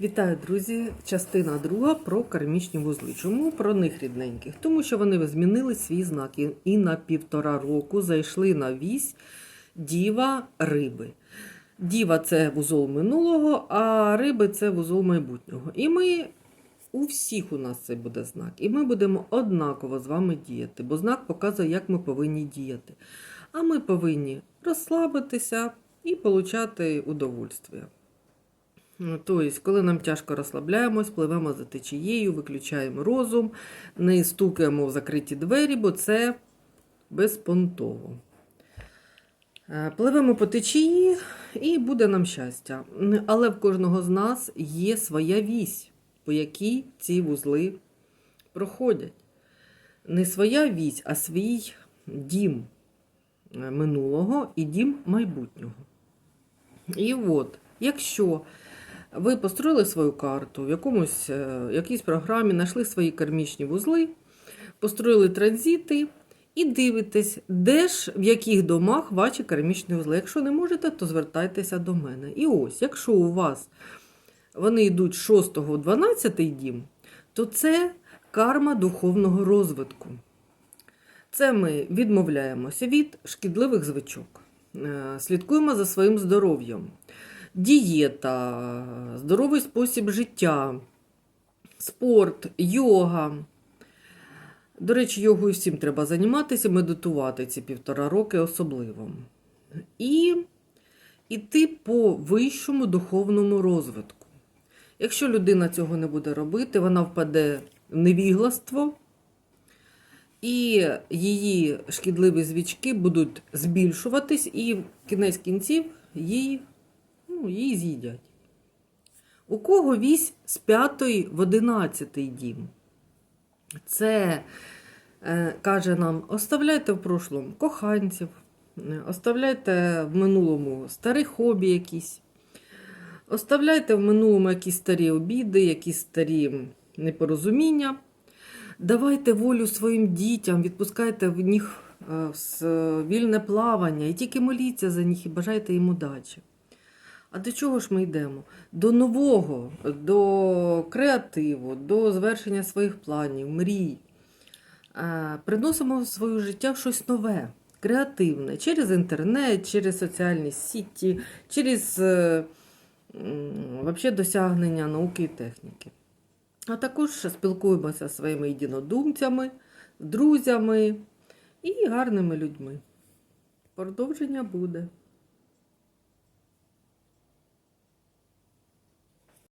Вітаю, друзі! Частина друга про кармічні вузли. Чому про них рідненьких? Тому що вони змінили свій знак і- на півтора року зайшли на вісь діва риби. Діва це вузол минулого, а риби це вузол майбутнього. І ми у всіх у нас це буде знак. І ми будемо однаково з вами діяти, бо знак показує, як ми повинні діяти. А ми повинні розслабитися і отримати удовольствие. Ну, Тобто, коли нам тяжко розслабляємось, пливемо за течією, виключаємо розум, не стукаємо в закриті двері, бо це безпонтово. Е, Пливемо по течії і буде нам щастя. Але в кожного з нас є своя вісь, по якій ці вузли проходять. Не своя вісь, а свій дім е, минулого і дім майбутнього. І от, якщо ви построїли свою карту в якомусь, е, якійсь програмі, знайшли свої кармічні вузли, построїли транзити і дивитесь, де ж в яких домах ваші кармічні вузли. Якщо не можете, то звертайтеся до мене. І ось, якщо у вас вони йдуть 6 в 12 дім, то це карма духовного розвитку. Це ми відмовляємося від шкідливих звичок, е, слідкуємо за своїм здоров'ям, дієта, здоровий спосіб життя, спорт, йога. До речі, йогою всім треба займатися, медитувати ці півтора роки особливо. І йти по вищому духовному розвитку. Якщо людина цього не буде робити, вона впаде в невігластво, і її шкідливі звічки будуть збільшуватись, і кінець кінців її, ну, її з'їдять. У кого вісь з 5 в 11 дім? Це е, каже нам: оставляйте в прошлому коханців, е, оставляйте в минулому старі хобі якісь, оставляйте в минулому якісь старі обіди, якісь старі непорозуміння. Давайте волю своїм дітям, відпускайте в них е, вільне плавання і тільки моліться за них і бажайте їм удачі. А до чого ж ми йдемо? До нового, до креативу, до звершення своїх планів, мрій. Приносимо в своє життя щось нове, креативне, через інтернет, через соціальні сіті, через е, вообще досягнення науки і техніки. А також спілкуємося зі своїми єдинодумцями, друзями і гарними людьми. Продовження буде.